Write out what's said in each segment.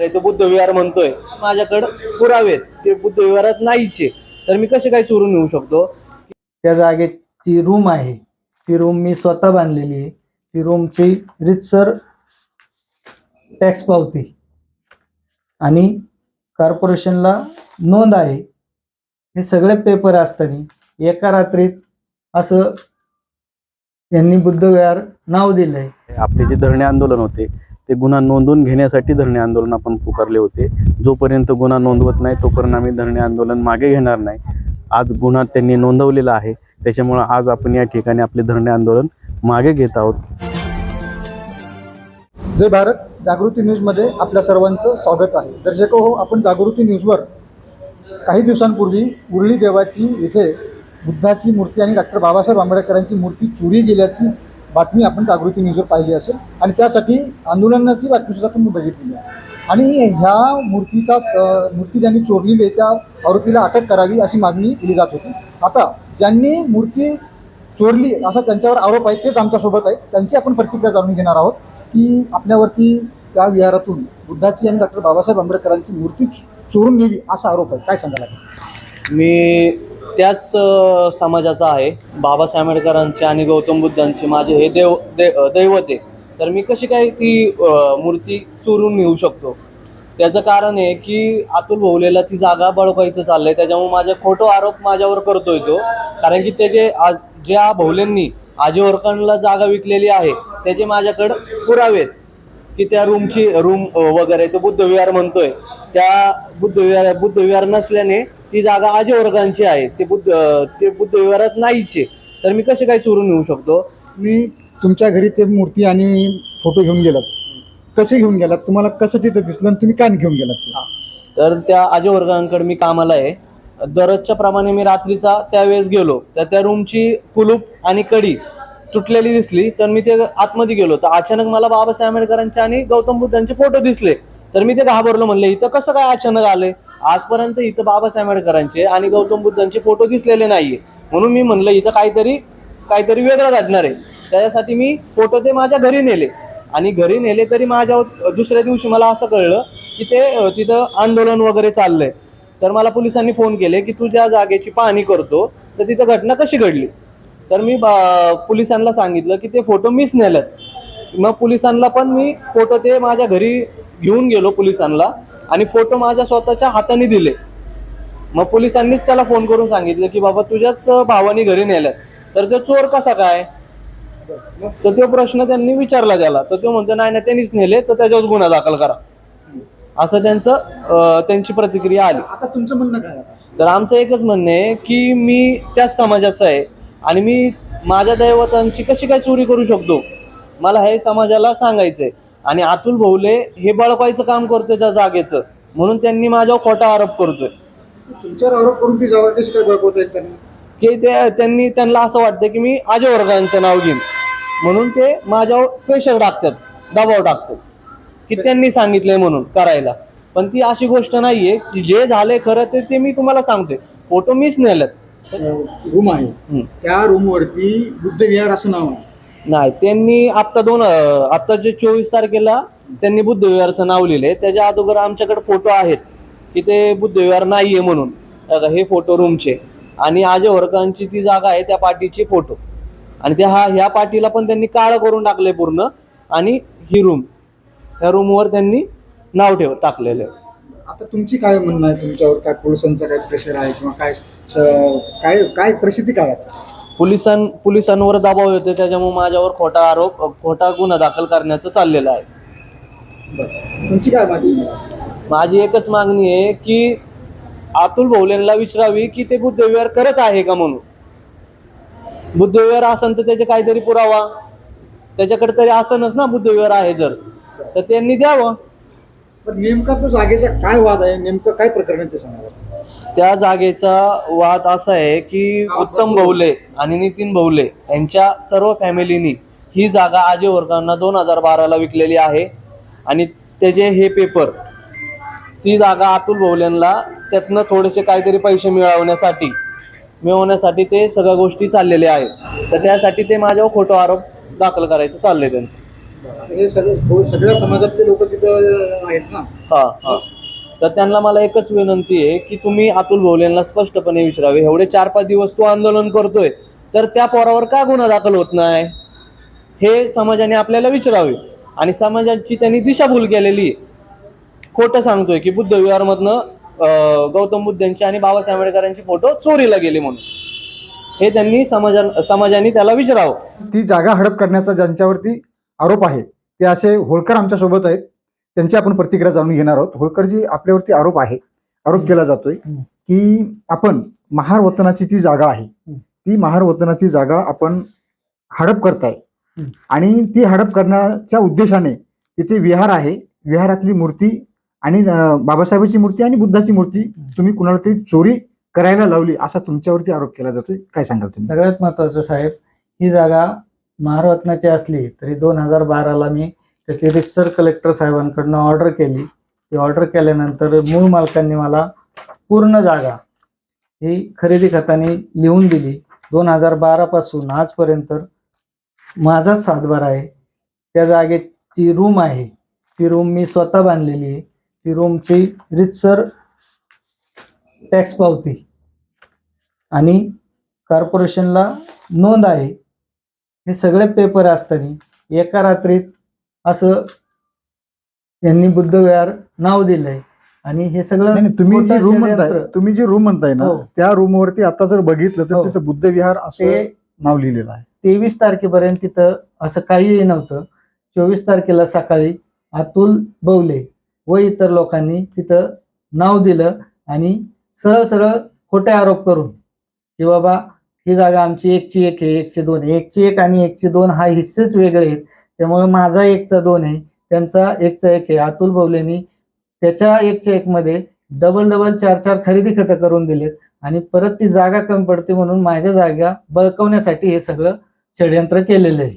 अरे तो बुद्धविहार म्हणतोय. माझ्याकडे पुरावे आहेत. ते बुद्धविहारात नाहीचे. तर मी कसे काय चोरून नेऊ शकतो? त्या जागेची रूम आहे. ती रूम मी स्वतः बांधलेली आहे. ती रूमची रितसर टॅक्स पावती. आणि कॉर्पोरेशनला नोंद आहे. हे सगळे पेपर असताना एका रात्रीत असं यांनी बुद्धविहार नाव दिलंय. आपले जे धरणे आंदोलन होते ते गुन्हा नोंदवून घेण्यासाठी धरणे आंदोलन आपण पुकारले होते. जोपर्यंत गुन्हा नोंदवत नाही तोपर्यंत आम्ही धरणे आंदोलन मागे घेणार नाही. आज गुन्हा त्यांनी नोंदवलेला आहे. त्याच्यामुळं आज आपण या ठिकाणी आपले धरणे आंदोलन मागे घेत आहोत. जय भारत. जागृती न्यूजमध्ये आपल्या सर्वांचं स्वागत आहे. दर्शक हो आपण जागृती न्यूजवर काही दिवसांपूर्वी उरळी देवाची इथे बुद्धाची मूर्ती आणि डॉक्टर बाबासाहेब आंबेडकरांची मूर्ती चोरी गेल्याची बातमी आपण जागृती न्यूजवर पाहिली असेल. आणि त्यासाठी आंदोलनाची बातमीसुद्धा तुम्ही बघितलेली आहे. आणि ह्या मूर्तीचा मूर्ती ज्यांनी चोरलेली आहे त्या आरोपीला अटक करावी अशी मागणी केली जात होती. आता ज्यांनी मूर्ती चोरली असा त्यांच्यावर आरोप आहे तेच आमच्यासोबत आहेत. त्यांची आपण प्रतिक्रिया जाणून घेणार आहोत की आपल्यावरती त्या विहारातून बुद्धाची आणि डॉक्टर बाबासाहेब आंबेडकरांची मूर्ती चोरून नेली असा आरोप आहे. काय सांगायला मी त्याच समाजाचा आहे. बाबासाहेब आंबेडकरांचे आणि गौतम बुद्धांचे माझे हे देव दे दैवते दैवत आहे. तर मी कशी काय ती मूर्ती चोरून नेऊ शकतो? त्याचं कारण आहे की अतुल भोवलेला ती जागा बळकायचं चाललंय. त्याच्यामुळे माझा खोटो आरोप माझ्यावर करतोय तो. कारण की त्याचे आज ज्या भोवलेंनी आजी ओरकणला जागा विकलेली आहे त्याचे माझ्याकडं पुरावे आहेत. की त्या रूमची रूम वगैरे तो बुद्धविहार म्हणतोय. त्या बुद्धविहार बुद्धविहार नसल्याने ती जागा आजी वर्गांची आहे. ते बुद्ध ते बुद्धविहारात नाहीचे. तर मी कसे काय चोरून नेऊ शकतो? मी तुमच्या घरी ते मूर्ती आणि फोटो घेऊन गेलात. कसे घेऊन गेलात? तुम्हाला कसं तिथं दिसलं आणि तुम्ही का घेऊन गेलात? तर त्या आजी वर्गांकडे मी कामाला आहे. दररोजच्या प्रमाणे मी रात्रीचा त्यावेळेस गेलो. तर त्या रूमची कुलूप आणि कडी तुटलेली दिसली. तर मी ते आतमध्ये गेलो. तर अचानक मला बाबासाहेब आंबेडकरांचे आणि गौतम बुद्धांचे फोटो दिसले. तर मी ते घाबरलो. म्हणले इथं कसं काय अचानक आले? आजपर्यंत इथं बाबासाहेब आंबेडकरांचे आणि गौतम बुद्धांचे फोटो दिसलेले नाहीये. म्हणून मी म्हणलं इथं काहीतरी काहीतरी वेगळं घडणार आहे. त्याच्यासाठी मी फोटो ते माझ्या घरी नेले. आणि घरी नेले तरी माझ्या दुसऱ्या दिवशी मला असं कळलं की ते तिथं आंदोलन वगैरे चाललंय. तर मला पोलिसांनी फोन केले की तू ज्या जागेची पाहणी करतो तर तिथं घटना कशी घडली? तर मी बा- पोलिसांना सांगितलं की ते फोटो मीच नेल्यात मग पोलिसांना पण मी फोटो ते माझ्या घरी घेऊन गेलो पोलिसांना. आणि फोटो माझ्या स्वतःच्या हाताने दिले. मग पोलिसांनीच त्याला फोन करून सांगितलं की बाबा तुझ्याच भावानी घरी नेल्यात तर तो चोर कसा काय? तर तो प्रश्न त्यांनी विचारला त्याला. तर तो म्हणतो नाही नाही त्यांनीच नेले तर त्याच्यावर गुन्हा दाखल करा. असं त्यांचं त्यांची प्रतिक्रिया आली. आता तुमचं म्हणणं काय तर आमचं एकच म्हणणं आहे की मी त्याच समाजाचा आहे आणि मी माझ्या दैवतांची कशी काय चोरी करू शकतो? मला हे समाजाला सांगायचं आहे आणि अतुल भोवले हे बळकायचं काम करतोय त्या जागेचं. म्हणून त्यांनी माझ्यावर खोटा आरोप करतोय. तुमच्यावर आरोप करून ती कशी काय बळकवता येईल त्यांनी? की ते त्यांनी त्यांना असं वाटतं की मी अजय वर्गांचं नाव घेईन. म्हणून ते माझ्यावर प्रेशर टाकतात दबाव टाकतात. की त्यांनी सांगितलंय म्हणून करायला. पण ती अशी गोष्ट नाहीये की जे झालंय खरं ते ते मी तुम्हाला सांगतोय. फोटो मीच नेल्यात रूम आहे. त्या रूमवरती बुद्ध विहार असं नाव आहे. नाही त्यांनी आत्ता दोन आत्ता जे चोवीस तारखेला त्यांनी बुद्धविहारचं नाव लिहिलंय. त्याच्या अगोदर आमच्याकडे फोटो आहेत की ते बुद्धविहार नाहीये म्हणून. हे फोटो रूमचे आणि अजय वर्कांची ती जागा आहे त्या पार्टीचे फोटो आणि त्या हा ह्या पार्टीला पण त्यांनी काळं करून टाकले पूर्ण. आणि ही रूम ह्या रूमवर त्यांनी नाव ठेव टाकलेलं आहे. आता तुमची काय म्हणणं आहे? तुमच्यावर काय पोलिसांचा काय प्रेशर आहे? किंवा काय काय काय परिस्थिती काय आहे? पोलिसां पोलिसांवर दबाव येतो त्याच्यामुळे माझ्यावर खोटा आरोप खोटा गुन्हा दाखल करण्याचं चाललेलं आहे. तुमची काय मागणी? आहे? माझी एकच मागणी आहे की अतुल भोवलेंना विचारावी की ते बुद्धविहार करत आहे का म्हणून? बुद्धविहार असन तर त्याचे काहीतरी पुरावा. त्याच्याकडे तरी असनच ना बुद्धविहार आहे जर. तर त्यांनी द्यावं. पण नेमका तो जागेचा काय वाद आहे? नेमकं काय प्रकरण आहे ते सांगा त्या जागेचा वाद असा आहे की उत्तम भवले आणि नितीन भवले यांच्या सर्व फॅमिलीनी ही जागा आजी वर्गांना दोन हजार बाराला विकलेली आहे. आणि त्याचे हे पेपर ती जागा अतुल भवलेंना त्यातनं थोडेसे काहीतरी पैसे मिळवण्यासाठी मिळवण्यासाठी ते सगळ्या गोष्टी चाललेल्या आहेत. तर त्यासाठी ते माझ्यावर खोटो आरोप दाखल करायचं चाललंय त्यांचं. हे सगळं सगळ्या समाजातले लोक तिथं आहेत ना? हा हा. तर त्यांना मला एकच विनंती आहे की तुम्ही अतुल भोवलेंना स्पष्टपणे विचारावे. एवढे चार पाच दिवस तू आंदोलन करतोय तर त्या पोरावर का गुन्हा दाखल होत नाही? हे समाजाने आपल्याला विचारावे. आणि समाजाची त्यांनी दिशाभूल केलेली आहे खोटं सांगतोय की बुद्ध विहारमधनं गौतम बुद्धांची आणि बाबासाहेब आंबेडकरांची फोटो चोरीला गेले म्हणून. हे त्यांनी समाजा समाजाने त्याला विचारावं. ती जागा हडप करण्याचा ज्यांच्यावरती आरोप आहे ते असे होळकर आमच्यासोबत आहेत. त्यांची आपण प्रतिक्रिया जाणून घेणार आहोत. होळकरजी आपल्यावरती आरोप आहे. आरोप केला जातोय. की आपण महार वतनाची ती जागा आहे ती महार वतनाची जागा आपण हडप करताय. आणि ती हडप करण्याच्या उद्देशाने तिथे विहार आहे. विहारातली मूर्ती आणि बाबासाहेबांची मूर्ती आणि बुद्धाची मूर्ती तुम्ही कुणाला तरी चोरी करायला लावली असा तुमच्यावरती आरोप केला जातोय. काय सांगाल तुम्ही? सगळ्यात महत्वाचं साहेब ही जागा महारत्नाची असली तरी दोन हजार बाराला मी त्याची रिसर कलेक्टर साहेबांकडनं ऑर्डर केली. ती ऑर्डर केल्यानंतर मूळ मालकांनी मला पूर्ण जागा ही खरेदी खताने लिहून दिली. दोन हजार बारापासून आजपर्यंत माझाच सातबार आहे. त्या जागेची रूम आहे. ती रूम मी स्वतः बांधलेली आहे. ती रूमची रितसर टॅक्स पावती आणि कॉर्पोरेशनला नोंद आहे. हे सगळे पेपर असताना एका रात्रीत असं यांनी बुद्धविहार नाव दिलंय आणि हे सगळं नाही तुम्ही जी रूम म्हणताय षडयंत्र. तुम्ही जी रूम म्हणताय ना हो. त्या रूम वरती आता जर बघितलं तर हो. तिथं बुद्ध विहार असं ते नाव लिहिलेलं आहे तेवीस तारखेपर्यंत तिथं असं काहीही नव्हतं चोवीस तारखेला सकाळी अतुल बवले व इतर लोकांनी तिथं नाव दिलं आणि सरळ सरळ खोटे आरोप करून की बाबा ही जागा आमची एकची एक आहे एकची दोन आहे एकची एक आणि एकची दोन हा हिस्सेच वेगळे आहेत त्यामुळे माझा एकचा दोन आहे त्यांचा एकचा एक आहे. अतुल बवलेनी त्याच्या एकच्या एक मध्ये डबल डबल चार चार खरेदी खतं करून दिलेत आणि परत ती जागा कमी पडते म्हणून माझ्या जागा बळकवण्यासाठी हे सगळं षडयंत्र केलेलं आहे.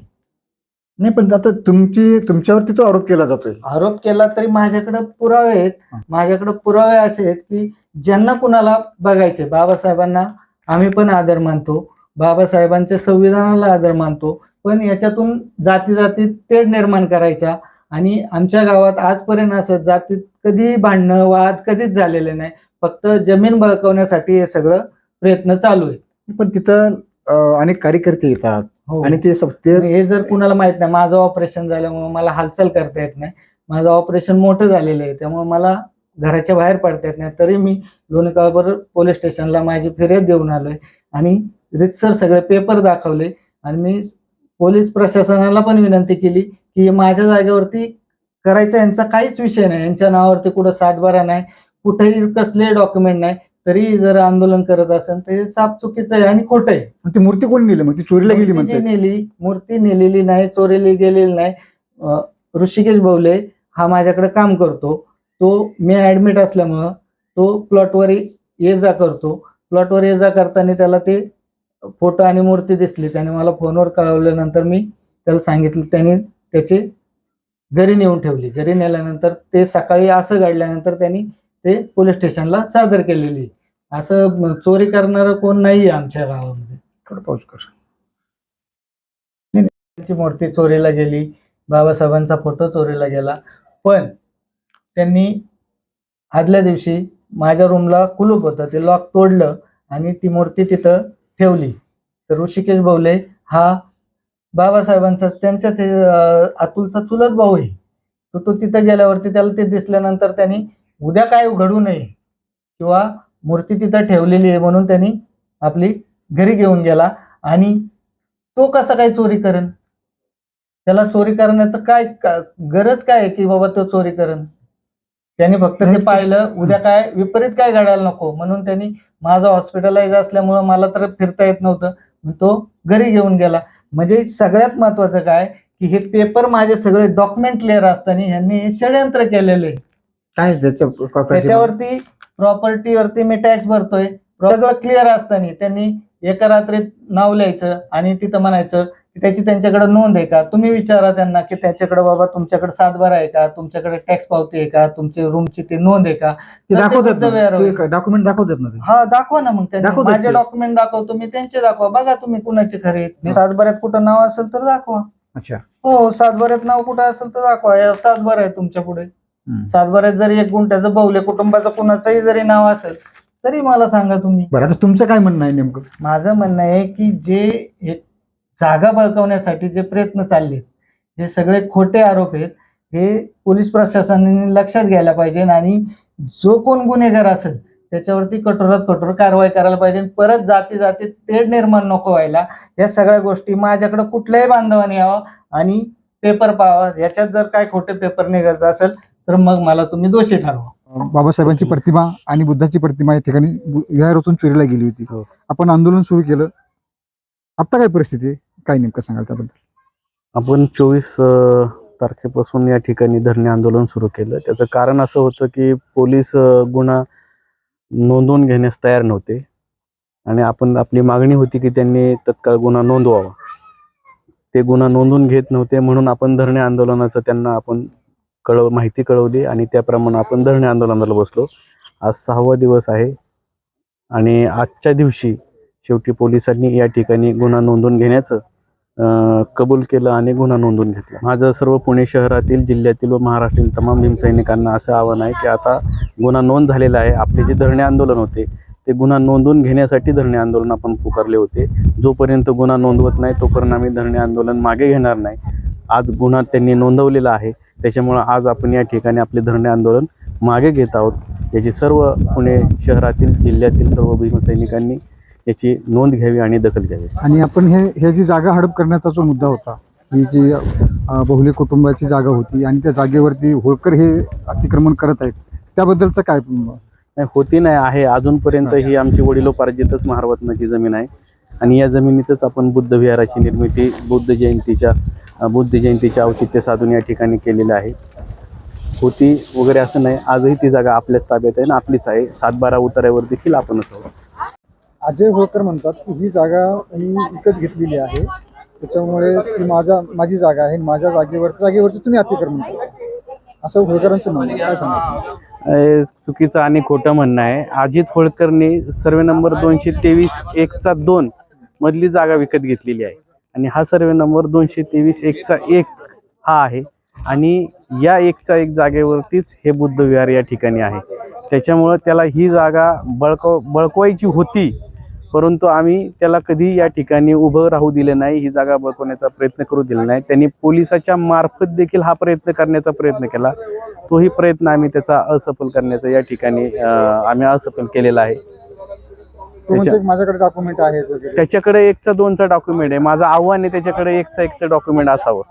नाही पण आता तुमची तुमच्यावरती तो आरोप केला जातोय. आरोप केला तरी माझ्याकडे पुरावे आहेत. माझ्याकडे पुरावे असे आहेत की ज्यांना कुणाला बघायचे बाबासाहेबांना आम्ही पण आदर मानतो. बाबासाहेबांच्या संविधानाला आदर मानतो. पण याच्यातून जाती जातीत तेढ निर्माण करायचा आणि आमच्या गावात आजपर्यंत असं जातीत कधीही भांडणं वाद कधीच झालेले नाही. फक्त जमीन बळकवण्यासाठी हे सगळं प्रयत्न चालू आहे पण तिथं अनेक कार्यकर्ते येतात. हो. आणि ते ते हे जर कुणाला माहीत नाही माझं ऑपरेशन झाल्यामुळे मला हालचाल करता येत नाही. माझं ऑपरेशन मोठं झालेलं आहे. त्यामुळे मला घराच्या बाहेर पडता येत नाही. तरी मी लोणकाळभर पोलीस स्टेशनला माझी फिर्याद देऊन आलोय. आणि रितसर सगळे पेपर दाखवले. आणि मी पोलीस प्रशासनाला पण विनंती केली की माझ्या जागेवरती करायचा यांचा काहीच विषय नाही. यांच्या नावावरती कुठं सातबारा नाही कुठेही कसले डॉक्युमेंट नाही तरी जर आंदोलन करत असेल तर हे साफ चुकीचं आहे आणि खोटं आहे. ती मूर्ती कोणी नेली मग? ती चोरीला गेली मूर्ती जी म्हणते नेली मूर्ती नेलेली नाही चोरीली गेलेली नाही. ऋषिकेश भाऊले हा माझ्याकडे काम करतो. तो मी ऍडमिट असल्यामुळं तो प्लॉटवर ये जा करतो. प्लॉटवर ये जा करताना त्याला ते फोटो आणि मूर्ती दिसली त्याने मला फोनवर कळवल्यानंतर मी त्याला सांगितलं त्याने त्याचे घरी नेऊन ठेवली. घरी नेल्यानंतर ते सकाळी असं घडल्यानंतर त्यांनी ते पोलीस स्टेशनला सादर केलेली. असं चोरी करणारं कोण नाहीये आमच्या गावामध्ये. थोडं पाऊस कर त्यांची मूर्ती चोरीला गेली बाबासाहेबांचा फोटो चोरीला गेला. पण त्यांनी आदल्या दिवशी माझ्या रूमला कुलूप होतं ते लॉक तोडलं आणि ती मूर्ती तिथं ठेवली. तर ऋषिकेश बवले हा बाबासाहेबांचा त्यांच्याच अतुलचा चुलत भाऊ आहे. तर तो तिथं गेल्यावरती त्याला ते दिसल्यानंतर त्यांनी उद्या काय घडू नये किंवा मूर्ती तिथं ठेवलेली आहे म्हणून त्यांनी आपली घरी घेऊन गेला. आणि तो कसा काय चोरी करेन? त्याला चोरी करण्याचं काय का- गरज काय आहे की बाबा तो चोरी करेन? त्यांनी फक्त ते पाहिलं उद्या काय विपरीत काय घडायला नको. म्हणून त्यांनी माझं हॉस्पिटलाइज असल्यामुळं मला तर फिरता येत नव्हतं. तो घरी घेऊन गेला. म्हणजे सगळ्यात महत्वाचं काय की हे पेपर माझे सगळे डॉक्युमेंट क्लिअर असताना यांनी हे षडयंत्र केलेले. काय त्याच्यावरती प्रॉपर्टीवरती मी टॅक्स भरतोय. सगळं क्लिअर असताना त्यांनी एका रात्रीत नाव लिहायचं आणि तिथं म्हणायचं त्याची त्यांच्याकडे नोंद आहे का? तुम्ही विचारा त्यांना की त्याच्याकडे बाबा तुमच्याकडे सातबारा आहे का? तुमच्याकडे टॅक्स पावती आहे का? तुमची रूमची ती नोंद आहे का? दाखवतात डॉक्युमेंट दाखवतात ना हा दाखवा ना मग त्यांनी माझे ते. डॉक्युमेंट दाखवतो मी त्यांचे दाखवा. बघा तुम्ही कुणाचे खरे. सातबाऱ्यात कुठं नाव असेल तर दाखवा. अच्छा. हो सातबाऱ्यात नाव कुठं असेल तर दाखवा. सातबारा आहे तुमच्यापुढे. सातबाऱ्यात जरी एक गुंठ्याचं बहुले कुटुंबाचं कुणाचंही जरी नाव असेल तरी मला सांगा तुम्ही. बरं आता तुमचं काय म्हणणं आहे नेमकं? माझं म्हणणं आहे की जे जागा बळकावण्यासाठी जे प्रयत्न चाललेत हे सगळे खोटे आरोप आहेत हे पोलीस प्रशासनाने लक्षात घ्यायला पाहिजे आणि जो कोण गुन्हेगार असेल त्याच्यावरती कठोरात कठोर कारवाई करायला पाहिजे परत जाती जाती तेढ निर्माण नको व्हायला. या सगळ्या गोष्टी माझ्याकडे कुठल्याही बांधवाने यावं आणि पेपर पाहावा. याच्यात जर काय खोटे पेपर निघत असेल तर मग मला तुम्ही दोषी ठरवा. बाबासाहेबांची प्रतिमा आणि बुद्धाची प्रतिमा या ठिकाणी बु- विहारातून चोरीला गेली होती. हो. आपण आंदोलन सुरू केलं. आता काय परिस्थिती आहे? काय नेमकं सांगाल त्याबद्दल? आपण चोवीस तारखेपासून या ठिकाणी धरणे आंदोलन सुरू केलं. त्याचं कारण असं होतं की पोलीस अ, गुन्हा नोंदवून घेण्यास तयार नव्हते. आणि आपण आपली मागणी होती की त्यांनी तत्काळ गुन्हा नोंदवावा. ते गुन्हा नोंदवून घेत नव्हते म्हणून आपण धरणे आंदोलनाचं त्यांना आपण कळव माहिती कळवली आणि त्याप्रमाणे आपण धरणे आंदोलनाला बसलो. आज सहावा दिवस आहे आणि आजच्या दिवशी शेवटी पोलिसांनी या ठिकाणी गुन्हा नोंदवून घेण्याचं कबूल केलं आणि गुन्हा नोंदवून घेतला. माझं सर्व पुणे शहरातील जिल्ह्यातील व महाराष्ट्रातील तमाम भीमसैनिकांना असं आव्हान आहे की आता गुन्हा नोंद झालेला आहे. आपले जे धरणे आंदोलन होते ते गुन्हा नोंदवून घेण्यासाठी धरणे आंदोलन आपण पुकारले होते. जोपर्यंत गुन्हा नोंदवत नाही तोपर्यंत आम्ही धरणे आंदोलन मागे घेणार नाही. आज गुन्हा त्यांनी नोंदवलेला आहे. त्याच्यामुळं आज आपण या ठिकाणी आपले धरणे आंदोलन मागे घेत आहोत. याची सर्व पुणे शहरातील जिल्ह्यातील सर्व भीमसैनिकांनी याची नोंद घ्यावी आणि दखल घ्यावी. आणि आपण हे हे जी जागा हडप करण्याचा जो मुद्दा होता ही जी बहुले कुटुंबाची जागा होती आणि त्या जागेवरती होळकर हे अतिक्रमण करत आहेत त्याबद्दलचं काय नाही होती नाही आहे. अजूनपर्यंत ही आमची वडिलोपार्जितच महारवतनाची जमीन आहे. आणि या जमिनीतच आपण बुद्ध विहाराची निर्मिती बुद्ध जयंतीच्या बुद्ध जयंतीच्या औचित्य साधून या ठिकाणी केलेलं आहे. होती वगैरे असं नाही. आजही ती जागा आपल्याच ताब्यात आहे आणि आपलीच आहे. सातबारा उतार्यावर देखील आपणच आहोत. अजय होळकर म्हणतात की ही जागा मी विकत घेतलेली आहे. त्याच्यामुळे ती माझा माझी जागा आहे. माझ्या जागेवर जागेवरती तुम्ही अतिक्रमण करा. असं होळकरांचं म्हणणं काय सांगा चुकीचं आणि खोटं म्हणणं आहे. अजित होळकरने सर्वे नंबर दोनशे तेवीस एकचा दोन मधली जागा विकत घेतलेली आहे. आणि हा सर्वे नंबर दोनशे तेवीस एकचा एक हा आहे. आणि या एकचा एक जागेवरतीच हे बुद्ध विहार या ठिकाणी आहे. त्याच्यामुळं त्याला ही जागा बळकव बळकवायची होती. परंतु आम्ही त्याला कधी या ठिकाणी उभं राहू दिले नाही ही जागा बळकवण्याचा प्रयत्न करू दिला नाही. त्यांनी पोलिसाच्या मार्फत देखील हा प्रयत्न करण्याचा प्रयत्न केला. तोही प्रयत्न आम्ही त्याचा असफल करण्याचा या ठिकाणी आम्ही असफल केलेला आहे. माझ्याकडे डॉक्युमेंट वगैरे. त्याच्याकडे एकचा दोनचा डॉक्युमेंट आहे. माझं आव्हान आहे त्याच्याकडे एकचा एकचं डॉक्युमेंट असावं.